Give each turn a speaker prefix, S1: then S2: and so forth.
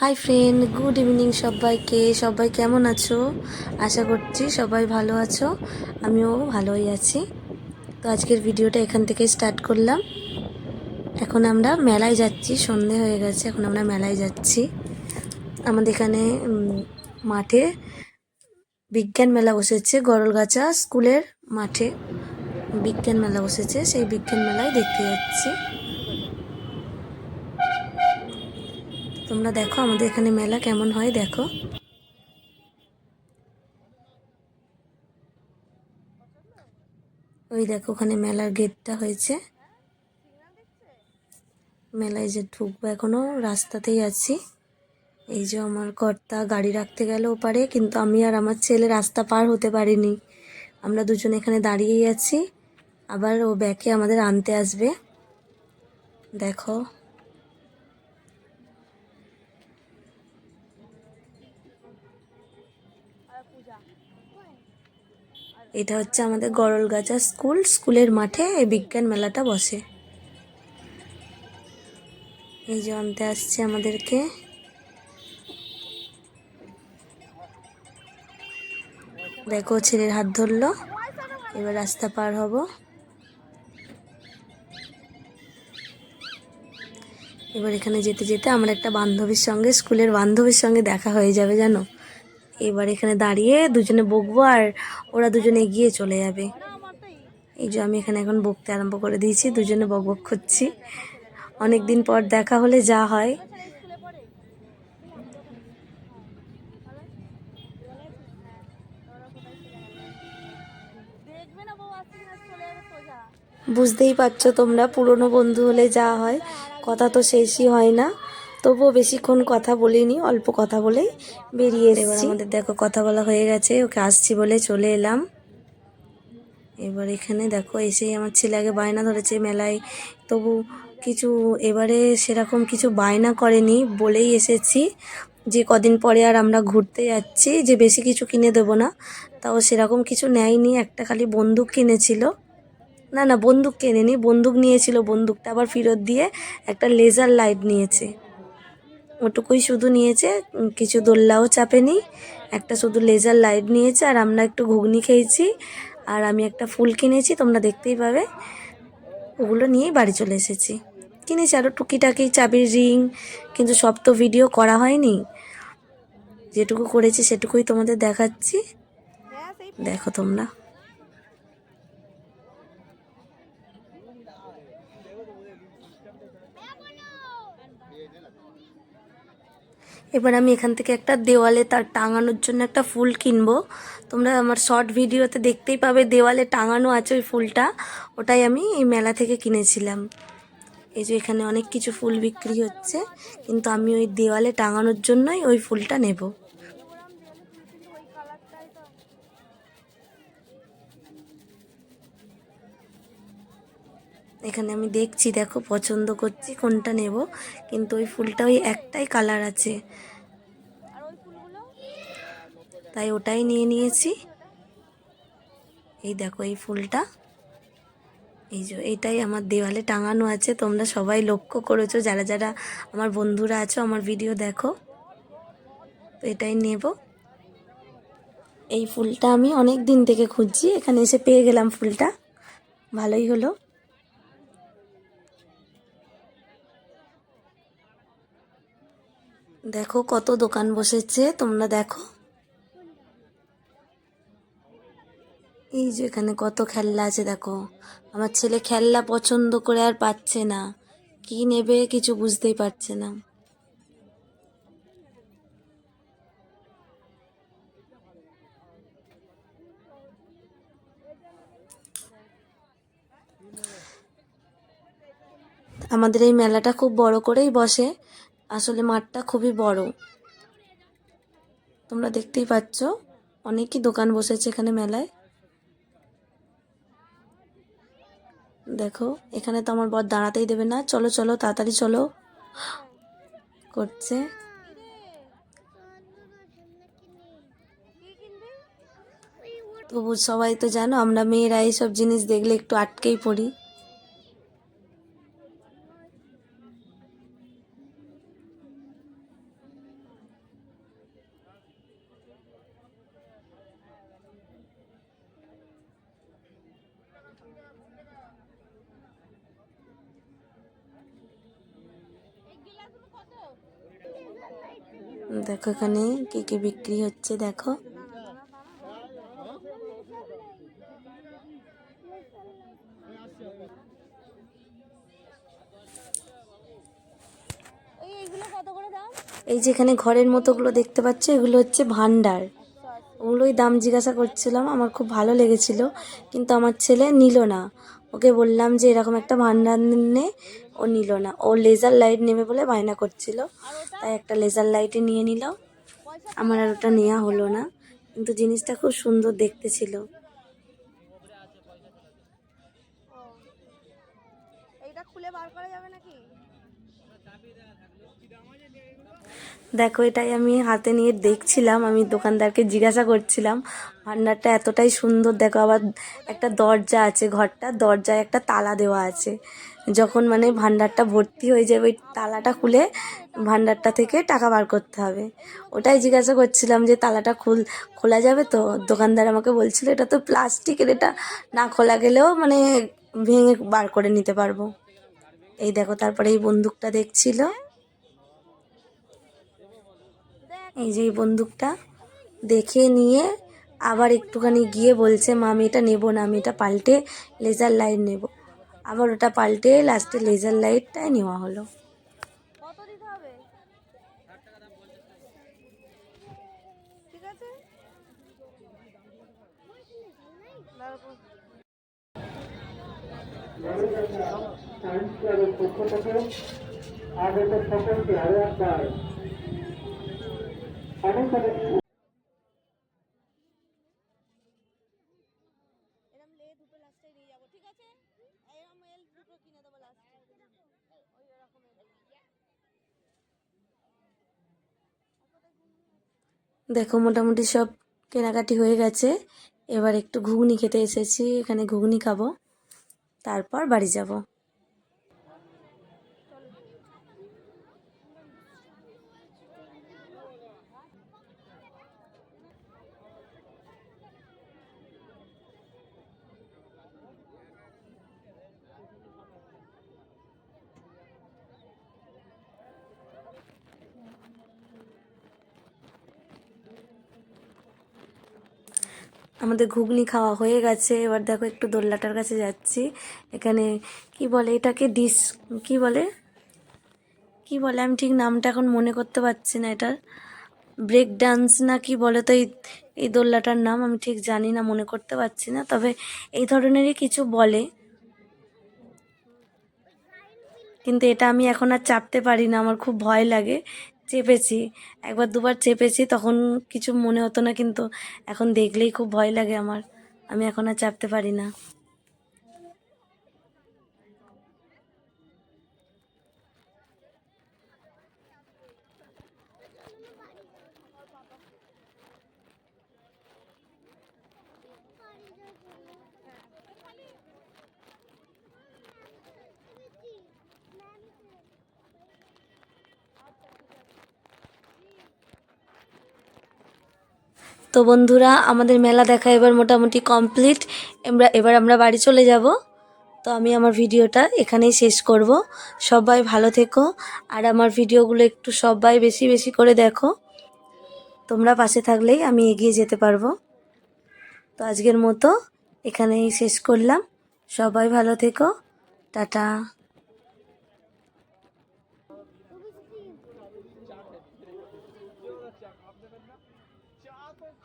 S1: Hi friend good evening সবাইকে। সবাই কেমন আছো? আশা করছি সবাই ভালো আছো। আমিও ভালোই আছি। তো আজকের ভিডিওটা এখান থেকে স্টার্ট করলাম। এখন আমরা মেলায় যাচ্ছি। সন্ধে হয়ে গেছে, এখন আমরা মেলায় যাচ্ছি। আমাদের এখানে মাঠে বিজ্ঞান মেলা বসেছে। গরলগাছা স্কুলের মাঠে বিজ্ঞান মেলা বসেছে। সেই বিজ্ঞান মেলায় দেখতে যাচ্ছি। তোমরা দেখো আমাদের এখানে মেলা কেমন হয়, দেখো। ওই দেখো, ওখানে মেলার গেটটা হয়েছে। মেলায় যে ঢুকবো এখনও, রাস্তাতেই আছি। এই যে আমার কর্তা গাড়ি রাখতে গেল ওপারে, কিন্তু আমি আর আমার ছেলে রাস্তা পার হতে পারিনি। আমরা দুজন এখানে দাঁড়িয়েই আছি। আবার ও ব্যাকে আমাদের আনতে আসবে। দেখো এটা হচ্ছে আমাদের গরলগাছা স্কুল। স্কুলের মাঠে এই বিজ্ঞান মেলাটা বসে। এই যে আনতে আসছে আমাদেরকে। দেখো, ছেলের হাত ধরলো। এবার রাস্তা পার হব। এবার এখানে যেতে যেতে আমার একটা বান্ধবীর সঙ্গে, স্কুলের বান্ধবীর সঙ্গে দেখা হয়ে যাবে, জানো? এবার এখানে দাঁড়িয়ে দুজনে বকবো আর ওরা দুজনে এগিয়ে চলে যাবে। এই যে আমি এখানে এখন বকতে আরম্ভ করে দিয়েছি, দুজনে বক বক করছি। অনেক দিন পর দেখা হলে যা হয়। বুঝতেই পারছ তোমরা, পুরনো বন্ধু হলে যা হয়, কথা তো শেষই হয় না। তবুও বেশিক্ষণ কথা বলিনি অল্প কথা বলেই বেরিয়ে এবার আমাদের দেখো কথা বলা হয়ে গেছে ওকে আসছি বলে চলে এলাম। এবার এখানে দেখো এসেই আমার ছেলে আগে বায়না ধরেছে মেলায়। তবু কিছু এবারে সেরকম কিছু বায়না করেনি বলেই এসেছি যে কদিন পরে আর আমরা ঘুরতে যাচ্ছি যে বেশি কিছু কিনে দেবো না। তাও সেরকম কিছু নেয়নি একটা খালি বন্দুক কিনেছিল। না না বন্দুক কেনেনি বন্দুক নিয়েছিল বন্দুকটা আবার ফেরত দিয়ে একটা লেজার লাইট নিয়েছে। ওটুকুই শুধু নিয়েছে কিছু দোল্লাও চাপেনি, একটা শুধু লেজার লাইট নিয়েছে, আর আমরা একটু ঘুগনি খেয়েছি, আর আমি একটা ফুল কিনেছি, তোমরা দেখতেই পাবে। ওগুলো নিয়েই বাড়ি চলে এসেছি। কিনেছি আরও টুকিটাকি চাবির রিং, কিন্তু সব তো ভিডিও করা হয়নি। যেটুকু করেছি সেটুকুই তোমাদের দেখাচ্ছি। দেখো তোমরা। এবার আমি এখান থেকে একটা দেওয়ালে তার টাঙানোর জন্য একটা ফুল কিনবো। তোমরা আমার শর্ট ভিডিওতে দেখতেই পাবে দেওয়ালে টাঙানো আছে ওই ফুলটা। ওটাই আমি এই মেলা থেকে কিনেছিলাম। এই যে এখানে অনেক কিছু ফুল বিক্রি হচ্ছে, কিন্তু আমি ওই দেওয়ালে টাঙানোর জন্যই ওই ফুলটা নেব। এখানে আমি দেখছি, দেখো পছন্দ করছি কোনটা নেব। কিন্তু ওই ফুলটা ওই একটাই কালার আছে। তাই ওটাই নিয়ে নিয়েছি। এই দেখো এই ফুলটা। এই যে এইটাই আমার দেওয়ালে টাঙানো আছে। তোমরা সবাই লক্ষ্য করেছ, যারা যারা আমার বন্ধুরা আছো, আমার ভিডিও দেখো। তো এটাই নেব। এই ফুলটা আমি অনেক দিন থেকে খুঁজছি, এখানে এসে পেয়ে গেলাম ফুলটা। ভালোই হলো। দেখো কত দোকান বসেছে, তোমরা দেখো। এই যে এখানে কত খেলনা আছে, দেখো। আমার ছেলে খেলনা পছন্দ করে আর পাচ্ছে না। কি নেবে কিছু বুঝতেই পারছে না। আমাদের এই মেলাটা খুব বড় করেই বসে। আসলে মাঠটা খুবই বড়। তোমরা দেখতেই পাচ্ছ, অনেকই দোকান বসেছে এখানে মেলায়। দেখো, এখানে তো আমার বর দাঁড়াতেই দেবে না। চলো চলো, তাড়াতাড়ি চলো। করছে। তবু সবাই তো জানো, আমরা মেয়েরা এইসব জিনিস দেখলে একটু আটকেই পড়ি। দেখো এখানে কি কি বিক্রি হচ্ছে দেখো। এই যে এখানে ঘরের মতোগুলো দেখতে পাচ্ছ এগুলো হচ্ছে ভান্ডার। ওগুলোই দাম জিজ্ঞাসা করছিলাম আমার খুব ভালো লেগেছিল কিন্তু আমার ছেলে নিল না। ওকে বললাম যে এরকম একটা ভান্ডার নে ও নিল না। ও লেজার লাইট নেবে বলে বায়না করছিল। তাই একটা লেজার লাইটে নিয়ে নিল। আমার আর ওটা নেওয়া হলো না। কিন্তু জিনিসটা খুব সুন্দর দেখতে ছিল। দেখো এটাই আমি হাতে নিয়ে দেখছিলাম। আমি দোকানদারকে জিজ্ঞাসা করছিলাম ভান্ডারটা এতটাই সুন্দর দেখো আবার একটা দরজা আছে ঘরটা। দরজায় একটা তালা দেওয়া আছে। যখন মানে ভান্ডারটা ভর্তি হয়ে যাবে, ওই তালাটা খুলে ভান্ডারটা থেকে টাকা বার করতে হবে। ওটাই জিজ্ঞাসা করছিলাম যে, তালাটা খুল, খোলা যাবে তো? দোকানদার আমাকে বলছিল, এটা তো প্লাস্টিকের, এটা না খোলা গেলেও মানে ভেঙে বার করে নিতে পারব। এই দেখো, তারপরে এই বন্দুকটা দেখছিল। এই যে এই বন্দুকটা দেখে নিয়ে আবার একটুখানি গিয়ে বলছে, মা, আমি এটা নেব না, আমি এটা পাল্টে লেজার লাইট নেব। আবার ওটা পাল্টে লাস্টে লেজার লাইটটাই নেওয়া হলো।
S2: ঠিক আছে? দুটো কিনে দেবো ওই
S1: দেখো, মোটামুটি সব কেনাকাটি হয়ে গেছে। এবার একটু ঘুগনি খেতে এসেছি। এখানে ঘুগনি খাব। তারপর বাড়ি যাব। আমাদের ঘুগনি খাওয়া হয়ে গেছে। এবার দেখো একটু দোল্লাটার কাছে যাচ্ছি। এখানে কি বলে এটাকে ডিস, কি বলে? কি বলে? আমি ঠিক নামটা এখন মনে করতে পারছি না এটার। ব্রেক ডান্স না কি বলে তো এই এই দোল্লাটার নাম আমি ঠিক জানি না, মনে করতে পারছি না। তবে এই ধরনেরই কিছু বলে। কিন্তু এটা আমি এখন আর চাপতে পারি না, আমার খুব ভয় লাগে। চেপেছি, একবার দুবার চেপেছি তখন কিছু মনে হতো না কিন্তু এখন দেখলেই খুব ভয় লাগে আমার। আমি এখন আর চাপতে পারি না। তো বন্ধুরা, আমাদের মেলা দেখা এবার মোটামুটি কমপ্লিট এবার এবার আমরা বাড়ি চলে যাব। তো আমি আমার ভিডিওটা এখানেই শেষ করব। সবাই ভালো থেকো। আর আমার ভিডিওগুলো একটু সবাই বেশি বেশি করে দেখো। তোমরা পাশে থাকলেই আমি এগিয়ে যেতে পারব। তো আজকের মতো এখানেই শেষ করলাম। সবাই ভালো থেকো। টাটা।